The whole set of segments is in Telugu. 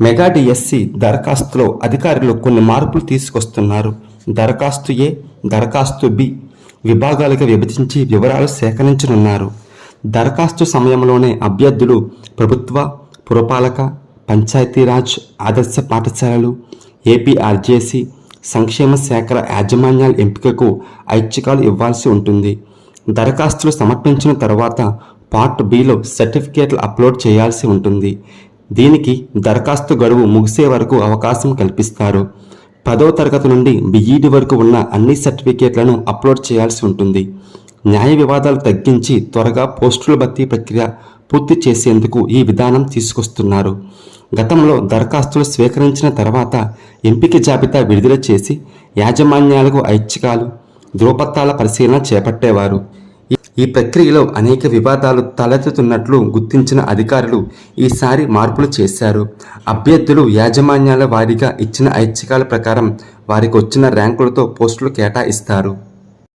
మెగా డిఎస్సి దరఖాస్తులో అధికారులు కొన్ని మార్పులు తీసుకొస్తున్నారు. దరఖాస్తు ఏ దరఖాస్తు బి విభాగాలుగా విభజించి వివరాలు సేకరించనున్నారు. దరఖాస్తు సమయంలోనే అభ్యర్థులు ప్రభుత్వ పురపాలక పంచాయతీరాజ్ ఆదర్శ పాఠశాలలు ఏపీఆర్జేసి సంక్షేమ శాఖల యాజమాన్యాల ఎంపికకు ఐచ్ఛికాలు ఇవ్వాల్సి ఉంటుంది. దరఖాస్తులు సమర్పించిన తర్వాత పార్ట్ బిలో సర్టిఫికేట్లు అప్లోడ్ చేయాల్సి ఉంటుంది. దీనికి దరఖాస్తు గడువు ముగిసే వరకు అవకాశం కల్పిస్తారు. పదో తరగతి నుండి బిఈడి వరకు ఉన్న అన్ని సర్టిఫికేట్లను అప్లోడ్ చేయాల్సి ఉంటుంది. న్యాయ వివాదాలు తగ్గించి త్వరగా పోస్టుల భర్తీ ప్రక్రియ పూర్తి చేసేందుకు ఈ విధానం తీసుకొస్తున్నారు. గతంలో దరఖాస్తులు స్వీకరించిన తర్వాత ఎంపిక జాబితా విడుదల చేసి యాజమాన్యాలకు ఐచ్ఛికాలు ధృవపత్రాల పరిశీలన చేపట్టేవారు. ఈ- ప్రక్రియలో అనేక వివాదాలు తలెత్తుతున్నట్లు గుర్తించిన అధికారులు ఈసారి మార్పులు చేశారు. అభ్యర్థులు యాజమాన్యాల వారీగా ఇచ్చిన ఐచ్ఛికాల ప్రకారం వారికి వచ్చిన ర్యాంకులతో పోస్టులు కేటాయిస్తారు.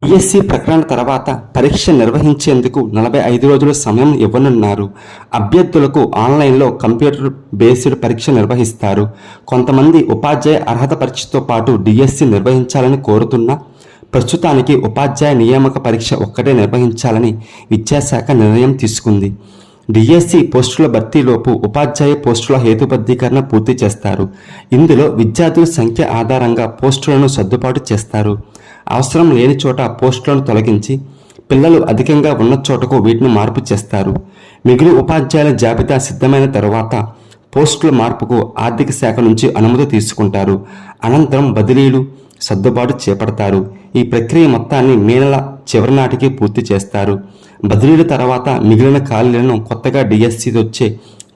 బీఎస్సీ ప్రకటన తర్వాత పరీక్ష నిర్వహించేందుకు నలభై ఐదు రోజుల సమయం ఇవ్వనున్నారు. అభ్యర్థులకు ఆన్లైన్లో కంప్యూటర్ బేస్డ్ పరీక్ష నిర్వహిస్తారు. కొంతమంది ఉపాధ్యాయ అర్హత పరీక్షతో పాటు డిఎస్సి నిర్వహించాలని కోరుతున్నా ప్రస్తుతానికి ఉపాధ్యాయ నియామక పరీక్ష ఒక్కటే నిర్వహించాలని విద్యాశాఖ నిర్ణయం తీసుకుంది. డిఎస్సి పోస్టుల భర్తీలోపు ఉపాధ్యాయ పోస్టుల హేతుబద్ధీకరణ పూర్తి చేస్తారు. ఇందులో విద్యార్థుల సంఖ్య ఆధారంగా పోస్టులను సర్దుబాటు చేస్తారు. అవసరం లేని చోట పోస్టులను తొలగించి పిల్లలు అధికంగా ఉన్న చోటకు వీటిని మార్పు చేస్తారు. మిగిలిన ఉపాధ్యాయుల జాబితా సిద్ధమైన తర్వాత పోస్టుల మార్పుకు ఆర్థిక శాఖ నుంచి అనుమతి తీసుకుంటారు. అనంతరం బదిలీలు సర్దుబాటు చేపడతారు. ఈ ప్రక్రియ మొత్తాన్ని మే నెల చివరి నాటికి పూర్తి చేస్తారు. బదిలీల తర్వాత మిగిలిన ఖాళీలను కొత్తగా డిఎస్సి వచ్చే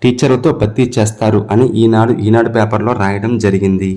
టీచర్లతో భర్తీ చేస్తారు అని ఈనాడు ఈనాడు పేపర్లో రాయడం జరిగింది.